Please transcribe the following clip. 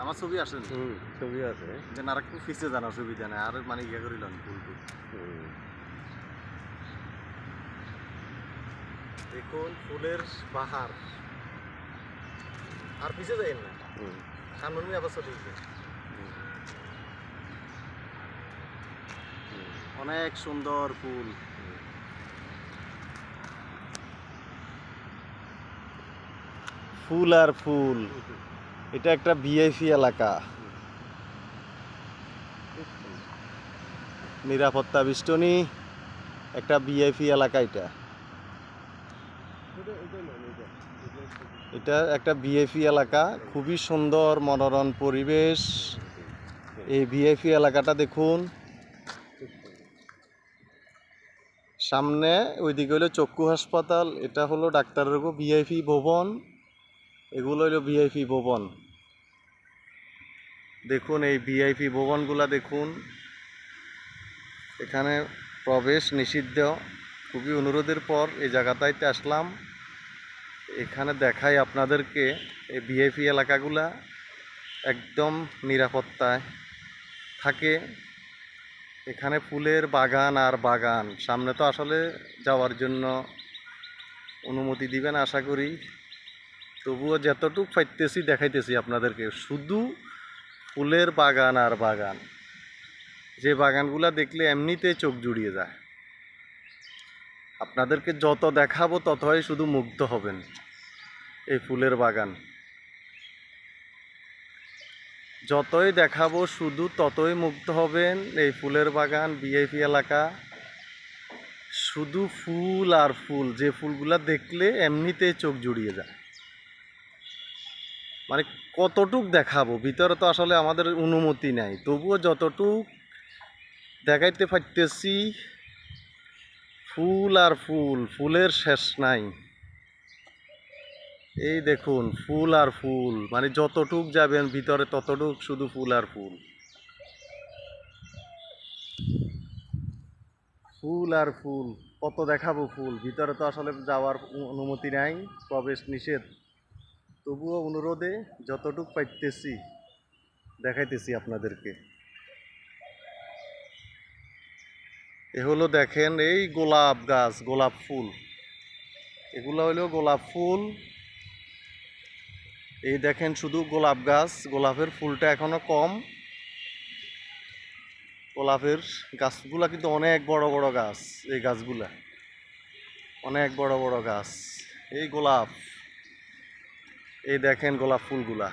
আমার ছবি হুম ছবি আছে। যে আর একটু ফিসে জানা অসুবিধা নাই আর মানে ইয়ে করিলাম ফুল টুল। দেখুন ফুলের বাহার। আর পিছে যাই না। সামনে আবার চলে অনেক সুন্দর ফুল। ফুল আর ফুল। এটা একটা ভিআইপি এলাকা। নিরাপত্তা বিষ্টনী, একটা ভিআইপি এলাকা এটা। এটা একটা ভিআইপি এলাকা, খুবই সুন্দর মনোরম পরিবেশ। এই ভিআইপি এলাকাটা দেখুন। সামনে ওইদিকে হলো চক্ষু হাসপাতাল, এটা হলো ডাক্তারের ভিআইপি ভবন। এগুলো হলো ভিআইপি ভবন। দেখুন, এই ভিআইপি ভবনগুলা দেখুন। এখানে প্রবেশ নিষিদ্ধ। খুবই অনুরোধের পর এই জায়গাটাইতে আসলাম। এখানে দেখাই আপনাদেরকে এই ভিআইপি এলাকাগুলা একদম নিরাপত্তায় থাকে। এখানে ফুলের বাগান আর বাগান। সামনে তো আসলে যাওয়ার জন্য অনুমতি দিবেন আশা করি। তবুও যতটুক পাইতেছি দেখাইতেছি আপনাদেরকে। শুধু ফুলের বাগান আর বাগান। যে বাগানগুলা দেখলে এমনিতে চোখ জুড়িয়ে যায়। আপনাদেরকে যত দেখাবো ততই শুধু মুগ্ধ হবেন এই ফুলের বাগান। যতই দেখাবো শুধু ততই মুগ্ধ হবেন এই ফুলের বাগান বিআইপি এলাকা। শুধু ফুল আর ফুল, যে ফুলগুলা দেখলে এমনিতেই চোখ জুড়িয়ে যায়। মানে কতটুক দেখাবো? ভিতরে তো আসলে আমাদের অনুমতি নাই। তবুও যতটুক দেখাইতে পারতেছি, ফুল আর ফুল, ফুলের শেষ নাই। এই দেখুন, ফুল আর ফুল মানে যতটুক যাবেন ভিতরে ততটুক শুধু ফুল আর ফুল। ফুল আর ফুল, কত দেখাবো ফুল? ভিতরে তো আসলে যাওয়ার অনুমতি নাই, প্রবেশ নিষেধ। তবুও অনুরোধে যতটুক পাইতেছি, দেখাইতেছি আপনাদেরকে। এ হলো দেখেন এই গোলাপ গাছ, গোলাপ ফুল। এগুলো হলো গোলাপ ফুল। এই দেখেন শুধু গোলাপ গাছ, গোলাপের ফুলটা এখনও কম। গোলাপের গাছগুলা কিন্তু অনেক বড় বড় গাছ, এই গাছগুলা। অনেক বড় বড় গাছ, এই গোলাপ। এই দেখেন গোলাপ ফুলগুলা।